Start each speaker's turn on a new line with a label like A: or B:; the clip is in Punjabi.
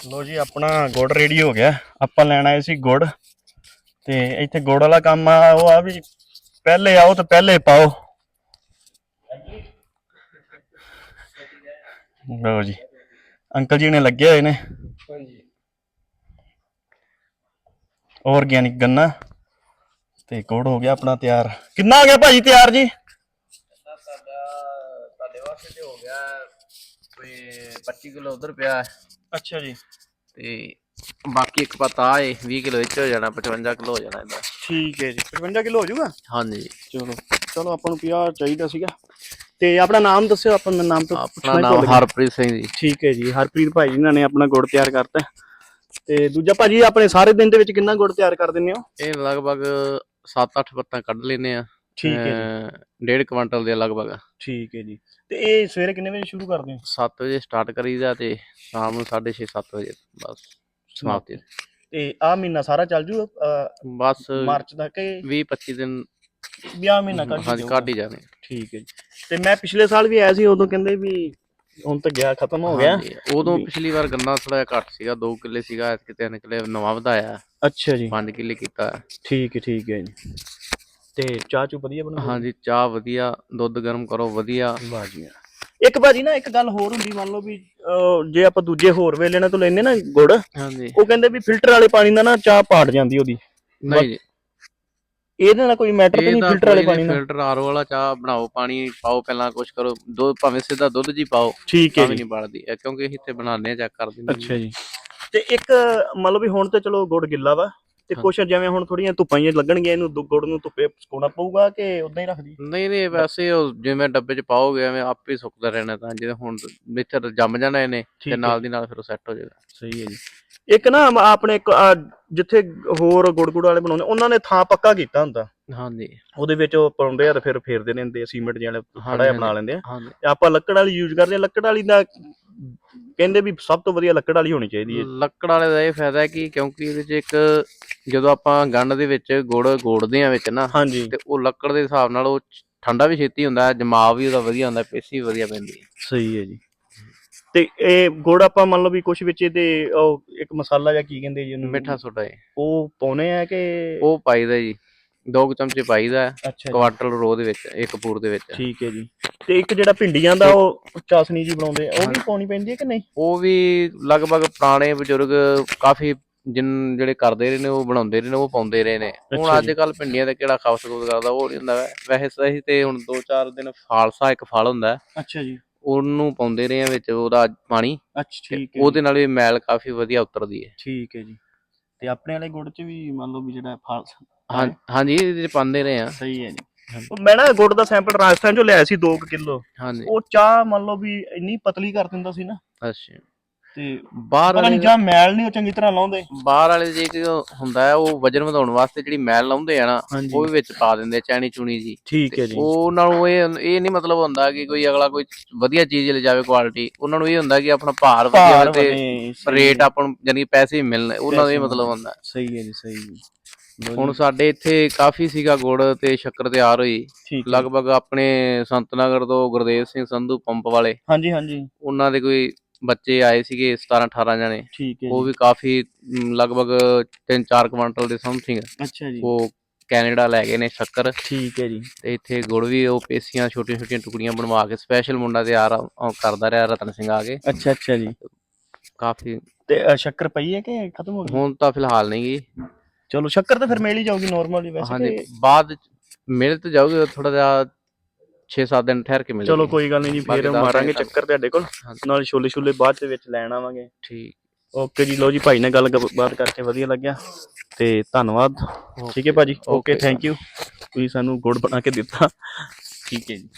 A: ਲੋ ਜੀ ਆਪਣਾ ਗੁੜ ਰੈਡੀ ਹੋ ਗਿਆ। ਆਪਾਂ ਲੈਣ ਆਏ ਸੀ ਗੁੜ। ਤੇ ਇੱਥੇ ਗੁੜ ਵਾਲਾ ਕੰਮ ਆ ਉਹ ਆ ਵੀ ਪਹਿਲੇ ਆਓ ਤੇ ਪਹਿਲੇ ਪਾਓ। ਲੋ ਜੀ ਅੰਕਲ ਜੀ ਨੇ ਲੱਗੇ ਹੋਏ ਨੇ।
B: ਹਾਂਜੀ।
A: ਆਰਗੈਨਿਕ ਗੰਨਾ। ਤੇ ਗੁੜ ਹੋ ਗਿਆ ਆਪਣਾ ਤਿਆਰ। ਕਿੰਨਾ ਹੋ ਗਿਆ ਭਾਜੀ ਤਿਆਰ ਜੀ?
B: ਸਾਡਾ ਤੁਹਾਡੇ ਵਾਸਤੇ ਤੇ ਹੋ ਗਿਆ ਕੋਈ 25 ਕਿਲੋ ਉਧਰ ਪਿਆ।
A: ਅੱਛਾ ਜੀ।
B: ਤੇ ਬਾਕੀ ਇੱਕ ਪਤਾ ਏ 20 ਕਿਲੋ ਵਿੱਚ ਹੋ ਜਾਣਾ 55 ਕਿਲੋ ਹੋ ਜਾਣਾ ਇਹਦਾ।
A: ਠੀਕ ਹੈ ਜੀ 55 ਕਿਲੋ ਹੋ ਜਾਊਗਾ?
B: ਹਾਂਜੀ
A: ਚਲੋ ਚਲੋ ਆਪਾਂ ਨੂੰ 50 ਚਾਹੀਦਾ ਸੀਗਾ। ਤੇ ਆਪਣਾ ਨਾਮ ਦੱਸਿਓ ਆਪਾਂ ਨੂੰ ਨਾਮ ਤੋਂ
B: ਆਪਣਾ ਨਾਮ। ਹਰਪ੍ਰੀਤ ਸਿੰਘ ਜੀ।
A: ਠੀਕ ਹੈ ਜੀ ਹਰਪ੍ਰੀਤ ਭਾਈ ਜਿਨ੍ਹਾਂ ਨੇ ਆਪਣਾ ਗੁੜ ਤਿਆਰ ਕਰਤਾ। ਤੇ ਦੂਜਾ ਭਾਜੀ ਆਪਣੇ ਸਾਰੇ ਦਿਨ ਦੇ ਵਿੱਚ ਕਿੰਨਾ ਗੁੜ ਤਿਆਰ ਕਰ ਦਿੰਦੇ ਹੋ?
B: ਇਹ ਲਗਭਗ 7-8 ਪੱਤਾਂ ਕੱਢ ਲੈਨੇ ਆ।
A: ਠੀਕ ਹੈ ਜੀ।
B: ਡੇਢ ਕੁਇੰਟਲ ਦੇ ਲਗਭਗ।
A: ਠੀਕ ਹੈ ਜੀ। ਤੇ ਇਹ ਸਵੇਰੇ ਕਿੰਨੇ ਵਜੇ ਸ਼ੁਰੂ ਕਰਦੇ ਹੋ?
B: 7 ਵਜੇ ਸਟਾਰਟ ਕਰੀਦਾ ਤੇ ਸ਼ਾਮ ਨੂੰ 6:30 7 ਵਜੇ ਬਸ ਸਮਾਪਤੀ।
A: ਤੇ ਆ ਮਹੀਨਾ ਸਾਰਾ ਚੱਲ ਜੂ
B: ਬਸ
A: ਮਾਰਚ ਤੱਕ ਕਿ
B: 20-25 ਦਿਨ
A: 20 ਮਹੀਨਾ ਕੱਢ
B: ਹਾਂਜੀ। ਕੱਢ ਹੀ ਜਾਣੇ।
A: ਠੀਕ ਹੈ ਜੀ। ਤੇ ਮੈਂ ਪਿਛਲੇ ਸਾਲ ਵੀ ਆਇਆ ਸੀ ਉਦੋਂ ਕਹਿੰਦੇ ਵੀ ਹੁਣ ਤਾਂ ਗਿਆ ਖਤਮ ਹੋ ਗਿਆ।
B: ਉਦੋਂ ਪਿਛਲੀ ਵਾਰ ਗੰਨਾ ਥੋੜਾ ਜਿਹਾ ਘੱਟ ਸੀਗਾ 2 ਕਿੱਲੇ ਸੀਗਾ ਐਤਕੀ 3 ਕਿੱਲੇ ਨਵਾਂ ਵਧਾਇਆ।
A: ਅੱਛਾ ਜੀ।
B: 5 ਕਿੱਲੇ ਕੀਤਾ।
A: ਠੀਕ ਹੈ ਠੀਕ ਹੈ ਜੀ। ਤੇ ਚਾਹ ਚੂ ਵਧੀਆ ਬਣਾਉਂਦੇ?
B: ਹਾਂਜੀ ਚਾਹ ਵਧੀਆ ਦੁੱਧ ਗਰਮ ਕਰੋ ਵਧੀਆ।
A: ਵਾਹ। ਇੱਕ ਭਾਜੀ ਨਾ ਇੱਕ ਗੱਲ ਹੋਰ ਹੁੰਦੀ ਮੰਨ ਲਓ ਵੀ ਅਹ, ਜੇ ਆਪਾਂ ਦੂਜੇ ਹੋਰ ਵੇਲੇ ਨਾਲ ਤੋਂ ਲੈਨੇ ਨਾ ਗੁੜ
B: ਹਾਂਜੀ।
A: ਉਹ ਕਹਿੰਦੇ ਵੀ ਫਿਲਟਰ ਵਾਲੇ ਪਾਣੀ ਨਾਲ ਨਾ ਚਾਹ ਪਾਟ ਜਾਂਦੀ ਉਹਦੀ।
B: ਨਹੀਂ ਜੀ।
A: ਇਹਦੇ ਨਾਲ ਕੋਈ ਮੈਟਰ ਤਾਂ
B: ਇਹ
A: ਨਹੀਂ
B: ਤਾਂ
A: ਫਿਲਟਰ ਵਾਲੇ ਪਾਣੀ ਨਾਲ?
B: ਫਿਲਟਰ ਆਰੋ ਵਾਲਾ ਚਾਹ ਬਣਾਓ ਪਾਣੀ ਪਾਓ ਪਹਿਲਾਂ ਕੁਝ ਕਰੋ ਦੁੱਧ ਭਾਵੇਂ ਸਿੱਧਾ ਦੁੱਧ ਜੀ ਪਾਓ
A: ਠੀਕ ਹੈ
B: ਤਾਂ ਵੀ
A: ਜੀ।
B: ਨਹੀਂ ਬਣਦੀ ਇਹ ਕਿਉਂਕਿ ਅਸੀਂ ਇੱਥੇ ਬਣਾਉਂਦੇ ਆ ਚੈੱਕ ਕਰ ਦਿੰਦੇ
A: ਅੱਛਾ ਜੀ। ਤੇ ਇੱਕ ਮੰਨ ਲਓ ਵੀ ਹੁਣ ਤੇ ਚਲੋ ਗੁੜ ਗਿੱਲਾ ਵਾ ਤੇ
B: ਹਾਂ।
A: ਕੁਛ ਜਿਵੇਂ ਹੁਣ ਥੋੜੀਆਂ ਧੁੱਪਾਂ ਜਿਹੀਆਂ ਲੱਗਣਗੀਆਂ ਇਹਨੂੰ ਦੁ- ਗੁੜ ਨੂੰ ਧੁੱਪੇ ਸੁਕਾਉਣਾ ਪਊਗਾ ਕਿ ਉਦਾਂ ਹੀ ਰੱਖਦੀ
B: ਨਹੀਂ ਨਹੀਂ ਵੈਸੇ ਉਹ ਜਿਵੇਂ ਡੱਬੇ 'ਚ ਪਾਓਗੇ ਐਵੇਂ ਆਪੇ ਸੁੱਕਦਾ ਰਹਿਣਾ ਤਾਂ ਜਿਵੇਂ ਹੁਣ ਵਿੱਚ ਜੰਮ ਜਾਣਾ ਇਹਨੇ ਤੇ
A: ਹੈ।
B: ਨਾਲ ਦੀ ਨਾਲ ਫਿਰ ਉਹ ਸੈੱਟ ਹੋ ਜਾਏਗਾ।
A: ਸਹੀ ਹੈ ਜੀ। ਇੱਕ ਨਾ ਆਪਣੇ ਜਿੱਥੇ ਹੋਰ ਗੁੜ ਗੁੜ ਵਾਲੇ ਬਣਾਉਂਦੇ ਉਹਨਾਂ ਨੇ ਥਾਂ ਪੱਕਾ ਕੀਤਾ ਹੁੰਦਾ।
B: ਹਾਂਜੀ।
A: ਉਹਦੇ ਵਿੱਚ ਉਹ ਪਾਉਂਦੇ ਆ ਤੇ ਫਿਰ ਫੇਰਦੇ ਰਹਿੰਦੇ ਆ ਸੀਮੈਂਟ ਜਿਹੜੇ ਖੜਾ ਜਿਹਾ ਬਣਾ ਲੈਂਦੇ ਆ। ਆਪਾਂ ਲੱਕੜ ਵਾਲੀ ਯੂਜ਼ ਕਰਦੇ ਆ ਲੱਕੜ ਵਾਲੀ ਦਾ ਕਹਿੰਦੇ ਵੀ ਸਭ ਤੋਂ ਵਧੀਆ ਲੱਕੜ ਵਾਲੀ ਹੋਣੀ ਚਾਹੀਦੀ ਹੈ
B: ਲੱਕੜ ਵਾਲੇ ਦਾ ਇਹ ਫਾਇਦਾ ਹੈ ਕਿ ਕਿਉਂਕਿ ਇਹਦੇ 'ਚ ਇੱਕ ਜਦੋਂ ਆਪਾਂ ਗੰਢ ਦੇ ਵਿੱਚ ਗੁੜ ਗੋੜਦੇ ਆ ਵਿੱਚ ਨਾ
A: ਹਾਂਜੀ।
B: ਤੇ ਉਹ ਲੱਕੜ ਦੇ ਹਿਸਾਬ ਨਾਲ ਉਹ ਠੰਡਾ ਵੀ ਛੇਤੀ ਹੁੰਦਾ ਹੈ ਜਮਾਵ ਵੀ ਉਹਦਾ ਵਧੀਆ ਹੁੰਦਾ ਪੇਸੀ ਵੀ ਵਧੀਆ ਪੈਂਦੀ ਹੈ।
A: ਸਹੀ ਹੈ ਜੀ। ਤੇ ਇਹ ਗੁੜ ਆਪਾਂ ਮੰਨ ਲਓ ਵੀ ਕੁਝ ਵਿੱਚ ਇਹਦੇ ਉਹ ਇੱਕ ਮਸਾਲਾ ਜਾਂ ਕੀ ਕਹਿੰਦੇ ਜੀ ਉਹਨੂੰ?
B: ਮਿੱਠਾ ਸੋਡਾ ਹੈ
A: ਉਹ ਪਾਉਨੇ ਆ ਕਿ
B: ਉਹ ਪਾਈਦਾ ਜੀ। ਦੋ ਕੁ ਚਮਚੇ ਪਾਈਦਾ
A: ਅੱਛਾ ਜੀ।
B: ਕੁਆਟਰ ਰੋ ਦੇ ਵਿੱਚ ਇੱਕ ਪੂਰ ਦੇ ਵਿੱਚ।
A: ਠੀਕ ਹੈ ਜੀ। ਤੇ ਇੱਕ ਜਿਹੜਾ ਭਿੰਡੀਆਂ ਦਾ ਉਹ ਚਾਸਨੀ ਜੀ ਬਣਾਉਂਦੇ ਆ ਉਹ ਵੀ ਪਾਉਣੀ ਪੈਂਦੀ ਹੈ ਕਿ ਨਹੀਂ?
B: ਉਹ ਵੀ ਲਗਭਗ ਪੁਰਾਣੇ ਬਜ਼ੁਰਗ ਕਾਫੀ ਜਿਨ ਜਿਹੜੇ ਕਰਦੇ ਰਹੇ ਨੇ ਉਹ ਬਣਾਉਂਦੇ ਰਹੇ ਨੇ ਉਹ ਪਾਉਂਦੇ ਰਹੇ ਨੇ। ਹੁਣ ਅੱਜ। ਕੱਲ ਪਿੰਡੀਆਂ ਤੇ ਕਿਹੜਾ ਖਾਸ ਖੂਸ ਕਰਦਾ ਉਹ ਨਹੀਂ ਹੁੰਦਾ। ਵੈਸੇ ਸਹੀ ਤੇ ਹੁਣ 2-4 ਦਿਨ ਫਾਲਸਾ ਇੱਕ ਫਲ ਹੁੰਦਾ।
A: ਅੱਛਾ ਜੀ।
B: ਉਹਨੂੰ ਪਾਉਂਦੇ ਰਹੇ ਆ ਵਿੱਚ ਉਹਦਾ ਪਾਣੀ।
A: ਅੱਛਾ ਠੀਕ ਹੈ
B: ਉਹਦੇ ਨਾਲ ਵੀ ਮੈਲ ਕਾਫੀ ਵਧੀਆ ਉਤਰਦੀ ਹੈ।
A: ਠੀਕ ਹੈ ਜੀ। ਤੇ ਆਪਣੇ ਵਾਲੇ ਗੁੜ ਚ ਵੀ ਮੰਨ ਲਓ ਵੀ ਜਿਹੜਾ ਫਲ
B: ਹਾਂ ਹਾਂਜੀ ਇਹਦੇ ਚ ਪਾਉਂਦੇ ਰਹੇ ਆ।
A: ਸਹੀ ਹੈ ਜੀ। ਮੈਂ ਨਾ ਗੁੜ ਦਾ ਸੈਂਪਲ ਰਾਜਸਥਾਨ ਚੋਂ ਲਿਆਇਆ ਸੀ 2 ਕਿਲੋ।
B: ਹਾਂਜੀ।
A: ਉਹ ਚਾਹ ਮੰਨ ਲਓ ਵੀ ਇੰਨੀ ਪਤਲੀ ਕਰ ਦਿੰਦਾ ਸੀ ਨਾ।
B: ਅੱਛਾ।
A: ਤੇ
B: ਬਾਹਰ
A: ਪਤਾ ਨਹੀਂ
B: ਵਾਲੇ
A: ਜਾਂ ਮੈਲ ਨਹੀਂ ਉਹ ਚੰਗੀ ਤਰ੍ਹਾਂ ਲਾਉਂਦੇ।
B: ਬਾਹਰ ਵਾਲੇ ਜੇ ਕਿ ਹੁੰਦਾ ਹੈ ਉਹ ਵਜਨ ਵਧਾਉਣ ਵਾਸਤੇ ਜਿਹੜੀ ਮੈਲ ਲਾਉਂਦੇ ਆ ਨਾ ਉਹ ਵੀ ਵਿੱਚ ਪਾ ਦਿੰਦੇ ਚੈਣੀ ਚੂਣੀ ਜੀ।
A: ਠੀਕ ਹੈ ਜੀ।
B: ਉਹ ਨਾਲੋਂ ਇਹ ਇਹ ਨਹੀਂ ਮਤਲਬ ਹੁੰਦਾ ਕਿ ਕੋਈ ਅਗਲਾ ਕੋਈ ਵਧੀਆ ਚੀਜ਼ ਲੈ ਜਾਵੇ ਕੁਆਲਿਟੀ ਉਹਨਾਂ ਨੂੰ ਇਹ ਹੁੰਦਾ ਕਿ ਆਪਣਾ ਭਾਰ ਵਧੀਆ ਤੇ ਰੇਟ ਆਪਾਂ ਨੂੰ ਯਾਨੀ ਪੈਸੇ ਮਿਲਣ ਉਹਨਾਂ ਦਾ ਇਹ ਮਤਲਬ ਹੁੰਦਾ।
A: ਸਹੀ ਹੈ ਜੀ ਸਹੀ ਹੈ।
B: ਹੁਣ ਸਾਡੇ ਇੱਥੇ ਕਾਫੀ ਸੀਗਾ ਗੁੜ ਤੇ ਸ਼ੱਕਰ ਤਿਆਰ ਹੋਈ।
A: ਠੀਕ ਹੈ।
B: ਲਗਭਗ ਆਪਣੇ ਸੰਤਨਗਰ ਤੋਂ ਗੁਰਦੇਵ ਸਿੰਘ ਸੰਧੂ ਪੰਪ ਵਾਲੇ
A: ਹਾਂਜੀ ਹਾਂਜੀ।
B: ਉਹਨਾਂ ਦੇ ਕੋਈ ਬੱਚੇ ਆਏ ਸੀਗੇ 17 18 ਜਣੇ।
A: ਠੀਕ ਹੈ
B: ਉਹ
A: ਜੀ।
B: ਵੀ ਕਾਫੀ ਮ, ਲਗਭਗ 3-4 ਕੁਇੰਟਲ ਦੇ ਸਮਥਿੰਗ।
A: ਅੱਛਾ ਜੀ।
B: ਉਹ ਕੈਨੇਡਾ ਲੈ ਗਏ ਨੇ ਸ਼ੱਕਰ।
A: ਠੀਕ ਹੈ ਜੀ।
B: ਤੇ ਇੱਥੇ ਗੁੜ ਵੀ ਉਹ ਪੇਸੀਆਂ ਛੋਟੀਆਂ ਛੋਟੀਆਂ ਟੁਕੜੀਆਂ ਬਣਵਾ ਕੇ ਸਪੈਸ਼ਲ ਮੁੰਡਾ ਤਿਆਰ ਆ- ਉਹ ਕਰਦਾ ਰਿਹਾ ਰਤਨ ਸਿੰਘ ਆ ਕੇ।
A: ਅੱਛਾ ਅੱਛਾ ਜੀ।
B: ਕਾਫੀ
A: ਤੇ ਅ, ਸ਼ੱਕਰ ਪਈ ਹੈ ਕਿ ਖਤਮ ਹੋ ਗਈ?
B: ਹੁਣ ਤਾਂ ਫਿਲਹਾਲ ਨਹੀਂ ਗੀ
A: ਚਲੋ ਸ਼ੱਕਰ ਤਾਂ ਫਿਰ ਮਿਲ ਹੀ ਜਾਊਗੀ ਨਾਰਮਲੀ ਵੈਸੇ
B: ਹਾਂਜੀ
A: ਤੇ
B: ਬਾਅਦ ਚ ਮਿਲ ਤੇ ਜਾਊਗੀ ਥੋੜਾ ਜਿਹਾ 6-7 ਦਿਨ ਠਹਿਰ ਕੇ ਮਿਲੇਗੀ
A: ਚਲੋ ਕੋਈ ਗੱਲ ਨਹੀਂ ਜੀ
B: ਬਾਕੀ
A: ਫੇਰ
B: ਦੱਸ
A: ਮਾਰਾਂਗੇ ਚੱਕਰ ਤੁਹਾਡੇ ਕੋਲ।
B: ਹਾਂਜੀ।
A: ਨਾਲ ਛੋਲੇ ਛੋਲੇ ਬਾਅਦ ਦੇ ਵਿੱਚ ਲੈਣ ਆਵਾਂਗੇ।
B: ਠੀਕ।
A: ਓਕੇ ਜੀ ਲਓ ਜੀ ਭਾਈ ਨਾਲ ਗੱਲ ਗ- ਬਾਤ ਕਰਕੇ ਵਧੀਆ ਲੱਗਿਆ। ਤੇ ਧੰਨਵਾਦ। ਠੀਕ ਹੈ ਭਾਜੀ ਓਕੇ ਥੈਂਕ ਯੂ ਤੁਸੀਂ ਸਾਨੂੰ ਗੁੜ ਬਣਾ ਕੇ ਦਿੱਤਾ। ਠੀਕ ਹੈ ਜੀ।